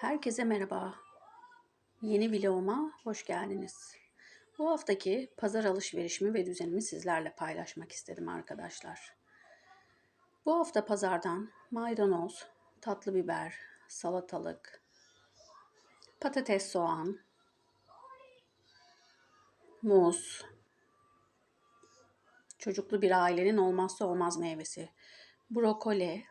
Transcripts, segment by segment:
Herkese merhaba. Yeni vloguma hoş geldiniz. Bu haftaki pazar alışverişimi ve düzenimi sizlerle paylaşmak istedim arkadaşlar. Bu hafta pazardan maydanoz, tatlı biber, salatalık, patates, soğan, muz, çocuklu bir ailenin olmazsa olmaz meyvesi, brokoli,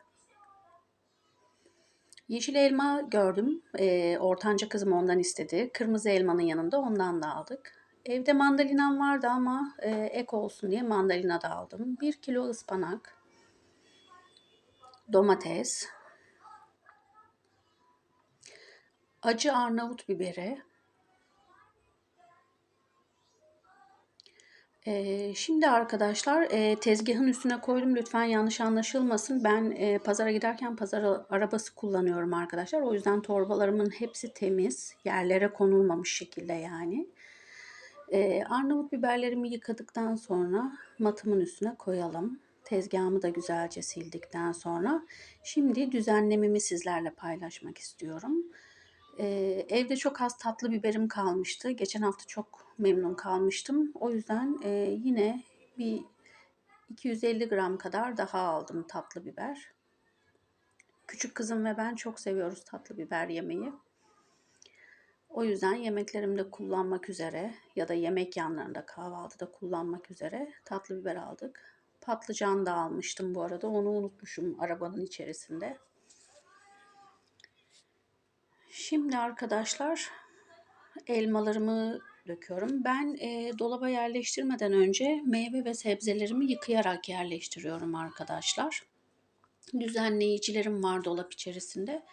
Yeşil elma gördüm. E, ortanca kızım ondan istedi. Kırmızı elmanın yanında ondan da aldık. Evde mandalinam vardı ama e, ek olsun diye mandalina da aldım. Bir kilo ıspanak, domates, acı Arnavut biberi, Şimdi arkadaşlar tezgahın üstüne koydum lütfen yanlış anlaşılmasın. Ben pazara giderken pazar arabası kullanıyorum arkadaşlar. O yüzden torbalarımın hepsi temiz. Yerlere konulmamış şekilde yani. Arnavut biberlerimi yıkadıktan sonra matımın üstüne koyalım. Tezgahımı da güzelce sildikten sonra şimdi düzenlememi sizlerle paylaşmak istiyorum. Evde çok az tatlı biberim kalmıştı. Geçen hafta çok memnun kalmıştım. O yüzden e, yine bir 250 gram kadar daha aldım tatlı biber. Küçük kızım ve ben çok seviyoruz tatlı biber yemeyi. O yüzden yemeklerimde kullanmak üzere ya da yemek yanlarında kahvaltıda kullanmak üzere tatlı biber aldık. Patlıcan da almıştım bu arada. Onu unutmuşum arabanın içerisinde. Şimdi arkadaşlar elmalarımı döküyorum. Ben e, dolaba yerleştirmeden önce meyve ve sebzelerimi yıkayarak yerleştiriyorum arkadaşlar. Düzenleyicilerim var dolap içerisinde.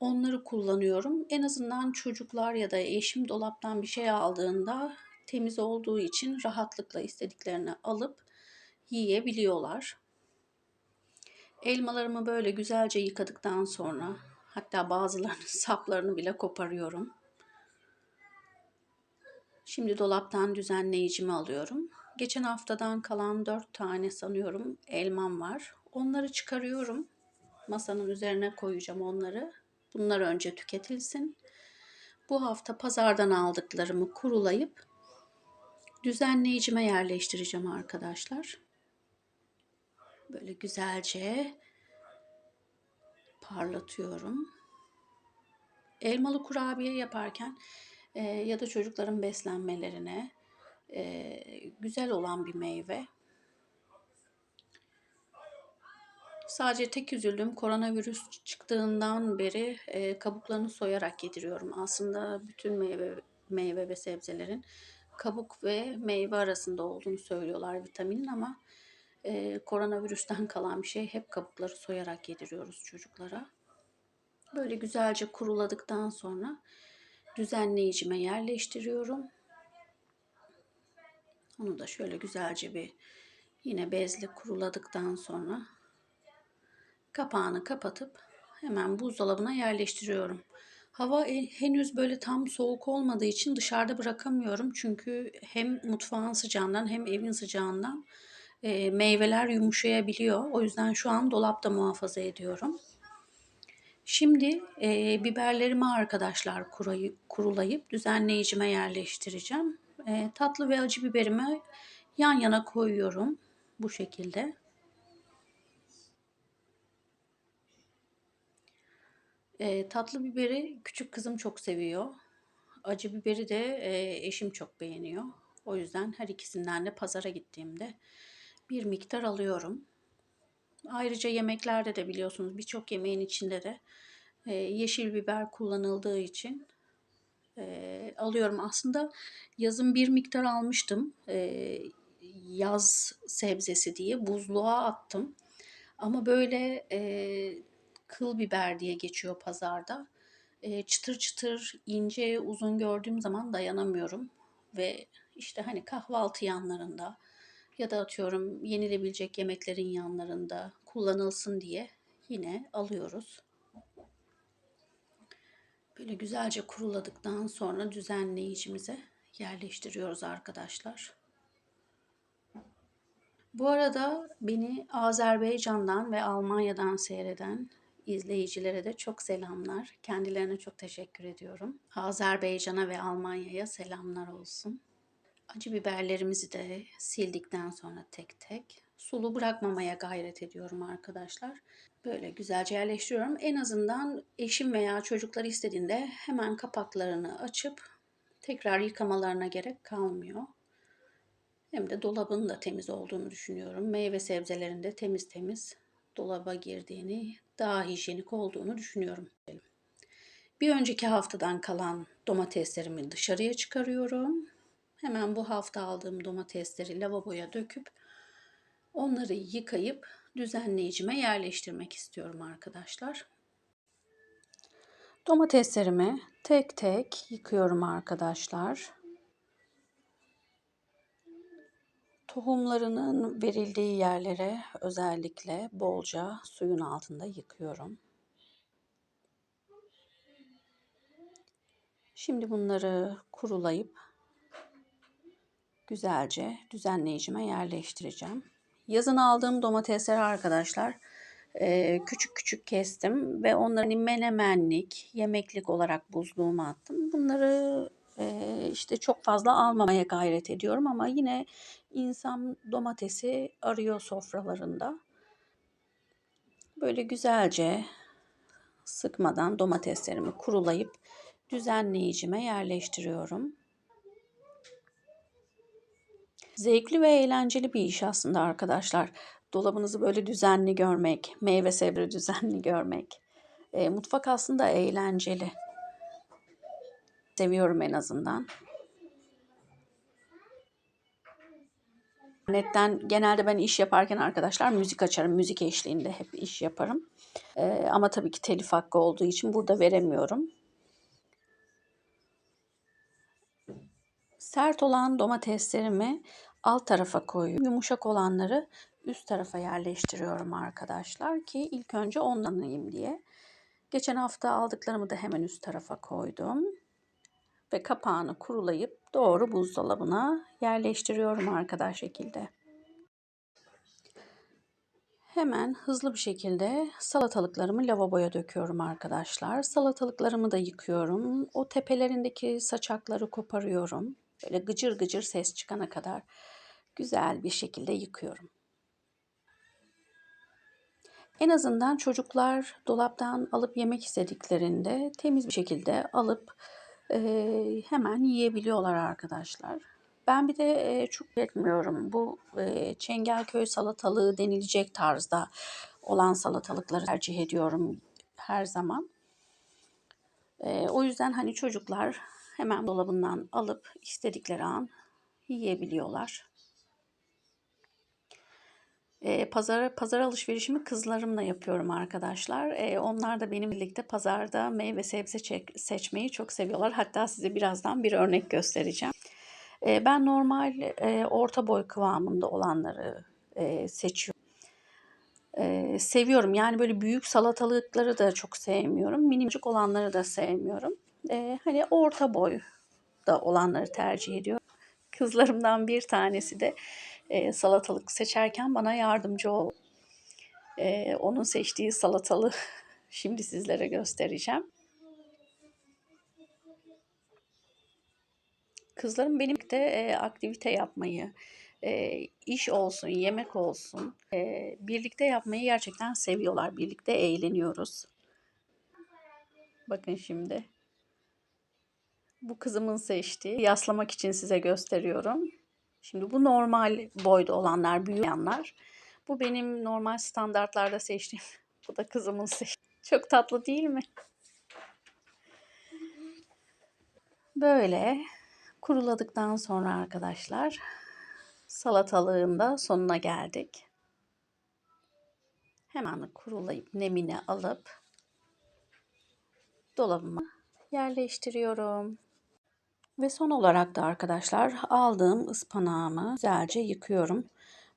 Onları kullanıyorum. En azından çocuklar ya da eşim dolaptan bir şey aldığında temiz olduğu için rahatlıkla istediklerini alıp yiyebiliyorlar. Elmalarımı böyle güzelce yıkadıktan sonra hatta bazılarının saplarını bile koparıyorum. Şimdi dolaptan düzenleyicimi alıyorum. Geçen haftadan kalan 4 tane sanıyorum elmam var. Onları çıkarıyorum. Masanın üzerine koyacağım onları. Bunlar önce tüketilsin. Bu hafta pazardan aldıklarımı kurulayıp düzenleyicime yerleştireceğim arkadaşlar. Böyle güzelce parlatıyorum. Elmalı kurabiye yaparken e, ya da çocukların beslenmelerine e, güzel olan bir meyve. Sadece tek üzüldüğüm koronavirüs çıktığından beri e, kabuklarını soyarak yediriyorum. Aslında bütün meyve meyve ve sebzelerin kabuk ve meyve arasında olduğunu söylüyorlar vitaminin ama e, koronavirüsten kalan bir şey hep kabukları soyarak yediriyoruz çocuklara. Böyle güzelce kuruladıktan sonra düzenleyicime yerleştiriyorum. Onu da şöyle güzelce bir yine bezle kuruladıktan sonra kapağını kapatıp hemen buzdolabına yerleştiriyorum. Hava e, henüz böyle tam soğuk olmadığı için dışarıda bırakamıyorum. Çünkü hem mutfağın sıcağından hem evin sıcağından e, meyveler yumuşayabiliyor. O yüzden şu an dolapta muhafaza ediyorum. Şimdi e, biberlerimi arkadaşlar kurayı, kurulayıp düzenleyicime yerleştireceğim. E, tatlı ve acı biberimi yan yana koyuyorum bu şekilde. E, tatlı biberi küçük kızım çok seviyor. Acı biberi de e, eşim çok beğeniyor. O yüzden her ikisinden de pazara gittiğimde bir miktar alıyorum. Ayrıca yemeklerde de biliyorsunuz birçok yemeğin içinde de e, yeşil biber kullanıldığı için e, alıyorum. Aslında yazın bir miktar almıştım. E, yaz sebzesi diye buzluğa attım. Ama böyle e, kıl biber diye geçiyor pazarda. E, çıtır çıtır, ince, uzun gördüğüm zaman dayanamıyorum. Ve işte hani kahvaltı yanlarında ya da atıyorum yenilebilecek yemeklerin yanlarında kullanılsın diye yine alıyoruz. Böyle güzelce kuruladıktan sonra düzenleyicimize yerleştiriyoruz arkadaşlar. Bu arada beni Azerbaycan'dan ve Almanya'dan seyreden izleyicilere de çok selamlar. Kendilerine çok teşekkür ediyorum. Azerbaycan'a ve Almanya'ya selamlar olsun. Acı biberlerimizi de sildikten sonra tek tek sulu bırakmamaya gayret ediyorum arkadaşlar. Böyle güzelce yerleştiriyorum. En azından eşim veya çocuklar istediğinde hemen kapaklarını açıp tekrar yıkamalarına gerek kalmıyor. Hem de dolabın da temiz olduğunu düşünüyorum. Meyve sebzelerin de temiz temiz dolaba girdiğini, daha hijyenik olduğunu düşünüyorum. Bir önceki haftadan kalan domateslerimi dışarıya çıkarıyorum. Hemen bu hafta aldığım domatesleri lavaboya döküp onları yıkayıp düzenleyicime yerleştirmek istiyorum arkadaşlar. Domateslerimi tek tek yıkıyorum arkadaşlar. Tohumlarının verildiği yerlere özellikle bolca suyun altında yıkıyorum. Şimdi bunları kurulayıp güzelce düzenleyicime yerleştireceğim. Yazın aldığım domatesleri arkadaşlar küçük küçük kestim ve onları menemenlik, yemeklik olarak buzluğuma attım. Bunları işte çok fazla almamaya gayret ediyorum ama yine insan domatesi arıyor sofralarında. Böyle güzelce sıkmadan domateslerimi kurulayıp düzenleyicime yerleştiriyorum. Zevkli ve eğlenceli bir iş aslında arkadaşlar. Dolabınızı böyle düzenli görmek, meyve sebze düzenli görmek. E, mutfak aslında eğlenceli. Seviyorum en azından. İnternetten genelde ben iş yaparken arkadaşlar müzik açarım. Müzik eşliğinde hep iş yaparım. Ee, ama tabii ki telif hakkı olduğu için burada veremiyorum. Sert olan domateslerimi alt tarafa koyuyorum. Yumuşak olanları üst tarafa yerleştiriyorum arkadaşlar ki ilk önce ondan alayım diye. Geçen hafta aldıklarımı da hemen üst tarafa koydum ve kapağını kurulayıp doğru buzdolabına yerleştiriyorum arkadaş şekilde. Hemen hızlı bir şekilde salatalıklarımı lavaboya döküyorum arkadaşlar. Salatalıklarımı da yıkıyorum. O tepelerindeki saçakları koparıyorum. Böyle gıcır gıcır ses çıkana kadar güzel bir şekilde yıkıyorum. En azından çocuklar dolaptan alıp yemek istediklerinde temiz bir şekilde alıp e, hemen yiyebiliyorlar arkadaşlar. Ben bir de e, çok etmiyorum. Bu e, Çengelköy salatalığı denilecek tarzda olan salatalıkları tercih ediyorum her zaman. E, o yüzden hani çocuklar hemen dolabından alıp istedikleri an yiyebiliyorlar. E, pazar, pazar alışverişimi kızlarımla yapıyorum arkadaşlar. E, onlar da benim birlikte pazarda meyve sebze çek, seçmeyi çok seviyorlar. Hatta size birazdan bir örnek göstereceğim. E, ben normal e, orta boy kıvamında olanları e, seçiyorum. E, seviyorum yani böyle büyük salatalıkları da çok sevmiyorum. Minicik olanları da sevmiyorum. E, hani orta boy da olanları tercih ediyorum. Kızlarımdan bir tanesi de e, salatalık seçerken bana yardımcı oldu. E, onun seçtiği salatalı şimdi sizlere göstereceğim. Kızlarım benimle e, aktivite yapmayı, e, iş olsun, yemek olsun, e, birlikte yapmayı gerçekten seviyorlar. Birlikte eğleniyoruz. Bakın şimdi. Bu kızımın seçtiği. Yaslamak için size gösteriyorum. Şimdi bu normal boyda olanlar, büyüyenler. Bu benim normal standartlarda seçtiğim. Bu da kızımın seçtiği. Çok tatlı değil mi? Böyle kuruladıktan sonra arkadaşlar salatalığın da sonuna geldik. Hemen kurulayıp nemine alıp dolabıma yerleştiriyorum. Ve son olarak da arkadaşlar aldığım ıspanağımı güzelce yıkıyorum.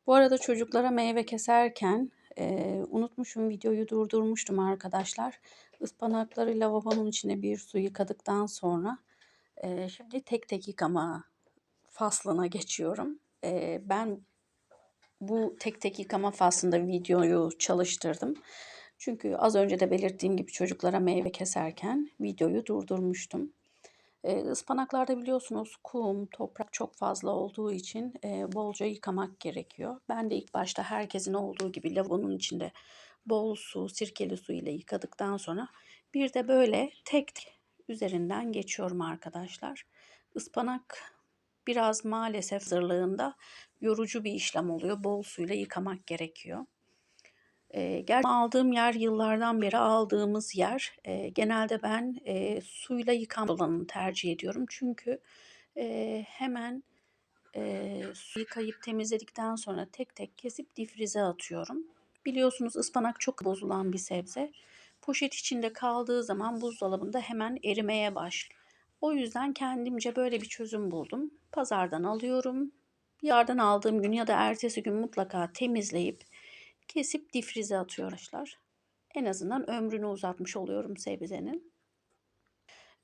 Bu arada çocuklara meyve keserken e, unutmuşum videoyu durdurmuştum arkadaşlar. Ispanakları lavabonun içine bir su yıkadıktan sonra e, şimdi tek tek yıkama faslına geçiyorum. E, ben bu tek tek yıkama faslında videoyu çalıştırdım. Çünkü az önce de belirttiğim gibi çocuklara meyve keserken videoyu durdurmuştum. E, ıspanaklarda biliyorsunuz kum, toprak çok fazla olduğu için e, bolca yıkamak gerekiyor. Ben de ilk başta herkesin olduğu gibi lavabonun içinde bol su, sirkeli su ile yıkadıktan sonra bir de böyle tek tek üzerinden geçiyorum arkadaşlar. Ispanak biraz maalesef hazırlığında yorucu bir işlem oluyor. Bol suyla yıkamak gerekiyor. E, gerçekten aldığım yer yıllardan beri aldığımız yer. E, genelde ben e, suyla yıkam olanını tercih ediyorum. Çünkü e, hemen e, su yıkayıp temizledikten sonra tek tek kesip difrize atıyorum. Biliyorsunuz ıspanak çok bozulan bir sebze. Poşet içinde kaldığı zaman buzdolabında hemen erimeye başlıyor. O yüzden kendimce böyle bir çözüm buldum. Pazardan alıyorum. Yardan aldığım gün ya da ertesi gün mutlaka temizleyip kesip difrize arkadaşlar. En azından ömrünü uzatmış oluyorum sebzenin.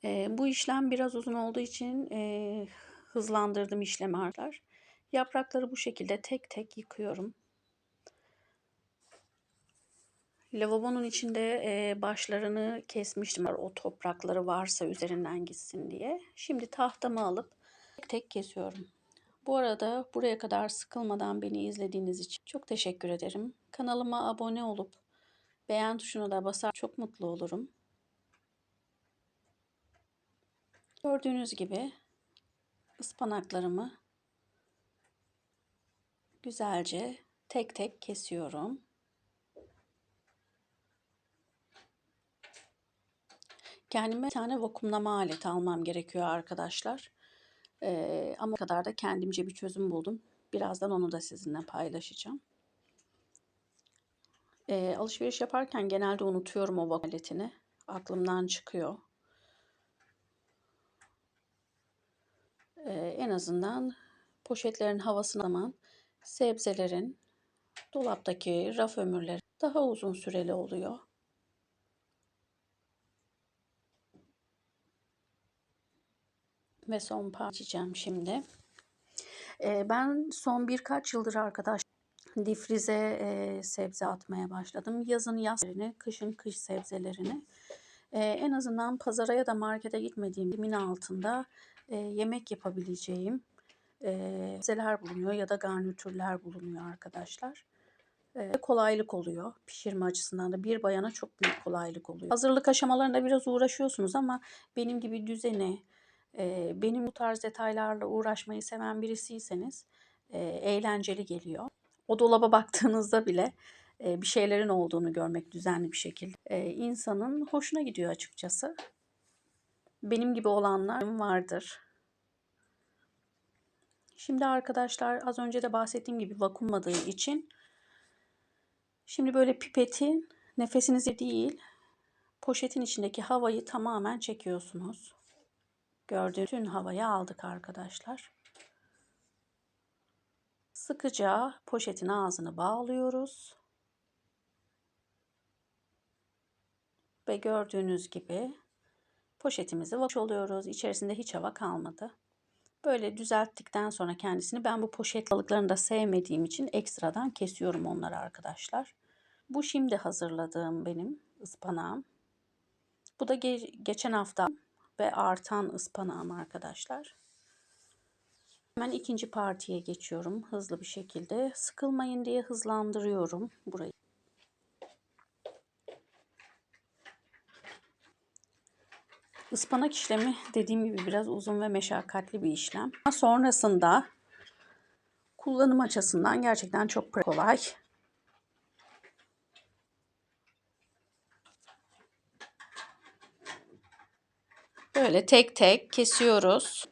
E, bu işlem biraz uzun olduğu için e, hızlandırdım işlemi arkadaşlar. Yaprakları bu şekilde tek tek yıkıyorum. Lavabonun içinde e, başlarını kesmiştim. O toprakları varsa üzerinden gitsin diye. Şimdi tahtamı alıp tek tek kesiyorum. Bu arada buraya kadar sıkılmadan beni izlediğiniz için çok teşekkür ederim. Kanalıma abone olup beğen tuşuna da basar çok mutlu olurum. Gördüğünüz gibi ıspanaklarımı güzelce tek tek kesiyorum. Kendime bir tane vakumlama aleti almam gerekiyor arkadaşlar. Ee, ama kadar da kendimce bir çözüm buldum. Birazdan onu da sizinle paylaşacağım. Ee, alışveriş yaparken genelde unutuyorum o vakum aletini. Aklımdan çıkıyor. Ee, en azından poşetlerin havasını zaman sebzelerin dolaptaki raf ömürleri daha uzun süreli oluyor. Ve son parçacağım şimdi. Ee, ben son birkaç yıldır arkadaş difrize e, sebze atmaya başladım. Yazın yaz kışın kış sebzelerini. E, en azından pazara ya da markete gitmediğim limin altında e, yemek yapabileceğim e, sebzeler bulunuyor ya da garnitürler bulunuyor arkadaşlar. E, kolaylık oluyor pişirme açısından da bir bayana çok büyük kolaylık oluyor. Hazırlık aşamalarında biraz uğraşıyorsunuz ama benim gibi düzeni, benim bu tarz detaylarla uğraşmayı seven birisiyseniz eğlenceli geliyor. O dolaba baktığınızda bile bir şeylerin olduğunu görmek düzenli bir şekilde insanın hoşuna gidiyor açıkçası. Benim gibi olanlar vardır. Şimdi arkadaşlar az önce de bahsettiğim gibi vakumladığı için şimdi böyle pipetin nefesinizi değil poşetin içindeki havayı tamamen çekiyorsunuz. Gördüğünüz bütün havayı aldık arkadaşlar. Sıkıca poşetin ağzını bağlıyoruz. Ve gördüğünüz gibi poşetimizi vaş oluyoruz. İçerisinde hiç hava kalmadı. Böyle düzelttikten sonra kendisini ben bu poşet balıklarını da sevmediğim için ekstradan kesiyorum onları arkadaşlar. Bu şimdi hazırladığım benim ıspanağım. Bu da ge geçen hafta ve artan ıspanağım arkadaşlar. Hemen ikinci partiye geçiyorum hızlı bir şekilde. Sıkılmayın diye hızlandırıyorum burayı. Ispanak işlemi dediğim gibi biraz uzun ve meşakkatli bir işlem. Sonrasında kullanım açısından gerçekten çok kolay. Böyle tek tek kesiyoruz.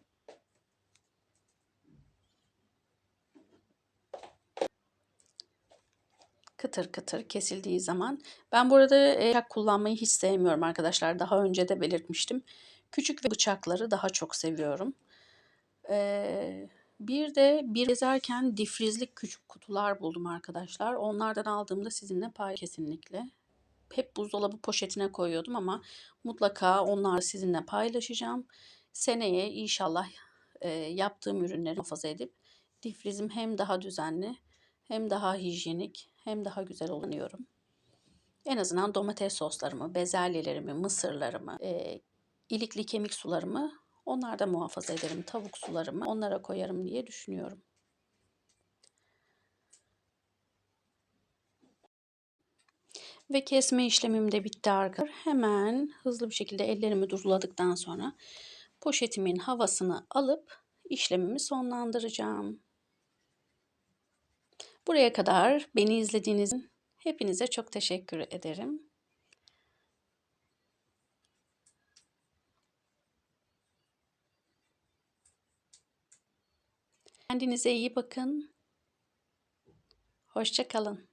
Kıtır kıtır kesildiği zaman. Ben burada bıçak kullanmayı hiç sevmiyorum arkadaşlar. Daha önce de belirtmiştim. Küçük ve bıçakları daha çok seviyorum. Ee, bir de bir gezerken difrizlik küçük kutular buldum arkadaşlar. Onlardan aldığımda sizinle pay kesinlikle hep buzdolabı poşetine koyuyordum ama mutlaka onları sizinle paylaşacağım. Seneye inşallah e, yaptığım ürünleri muhafaza edip difrizim hem daha düzenli hem daha hijyenik hem daha güzel oluyorum. En azından domates soslarımı, bezelyelerimi, mısırlarımı, e, ilikli kemik sularımı onlarda muhafaza ederim. Tavuk sularımı onlara koyarım diye düşünüyorum. Ve kesme işlemim de bitti arkadaşlar. Hemen hızlı bir şekilde ellerimi duruladıktan sonra poşetimin havasını alıp işlemimi sonlandıracağım. Buraya kadar beni izlediğiniz için hepinize çok teşekkür ederim. Kendinize iyi bakın. Hoşça kalın.